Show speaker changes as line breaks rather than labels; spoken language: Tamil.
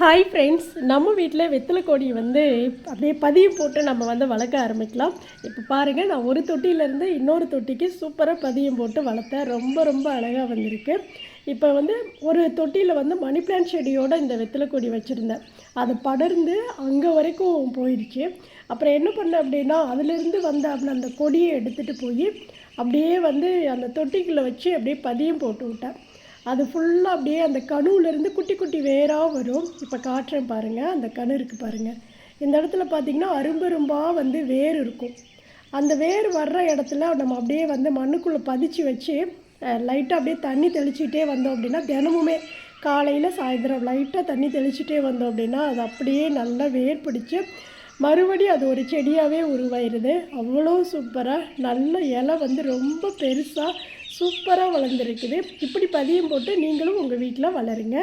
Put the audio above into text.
ஹாய் ஃப்ரெண்ட்ஸ் நம்ம வீட்டில் வெத்தலை கொடி வந்து அப்படியே பதியம் போட்டு நம்ம வந்து வளர்க்க ஆரம்பிக்கலாம். இப்போ பாருங்கள் நான் ஒரு தொட்டியிலேருந்து இன்னொரு தொட்டிக்கு சூப்பராக பதியம் போட்டு வளர்த்தேன். ரொம்ப ரொம்ப அழகாக வந்திருக்கு. இப்போ வந்து ஒரு தொட்டியில் வந்து மணி பிளான்ட் செடியோடு இந்த வெத்தலை கொடி வச்சுருந்தேன். அது படர்ந்து அங்கே வரைக்கும் போயிடுச்சு. அப்புறம் என்ன பண்ணேன் அப்படின்னா அதுலேருந்து வந்த அப்படி அந்த கொடியை எடுத்துகிட்டு போய் அப்படியே வந்து அந்த தொட்டிக்குள்ளே வச்சு அப்படியே பதியம் போட்டு விட்டேன். அது ஃபுல்லாக அப்படியே அந்த கணுவிலேருந்து குட்டி குட்டி வேராக வரும். இப்போ காட்டுறேன் பாருங்கள் அந்த கணு இருக்குது பாருங்கள் இந்த இடத்துல பார்த்தீங்கன்னா அரும்பரும்பாக வந்து வேர் இருக்கும். அந்த வேர் வர்ற இடத்துல நம்ம அப்படியே வந்து மண்ணுக்குள்ளே பதிச்சு வச்சு லைட்டாக அப்படியே தண்ணி தெளிச்சிக்கிட்டே வந்தோம் அப்படின்னா தினமுமே காலையில் சாயந்தரம் லைட்டாக தண்ணி தெளிச்சிட்டே வந்தோம் அப்படின்னா அது அப்படியே நல்லா வேர் பிடிச்சி மறுபடியும் அது ஒரு செடியாகவே உருவாயிருது. அவ்வளோ சூப்பராக நல்ல இலை வந்து ரொம்ப பெருசாக சூப்பராக வளர்ந்துருக்குது. இப்படி பதியம் போட்டு நீங்களும் உங்கள் வீட்டில் வளருங்க.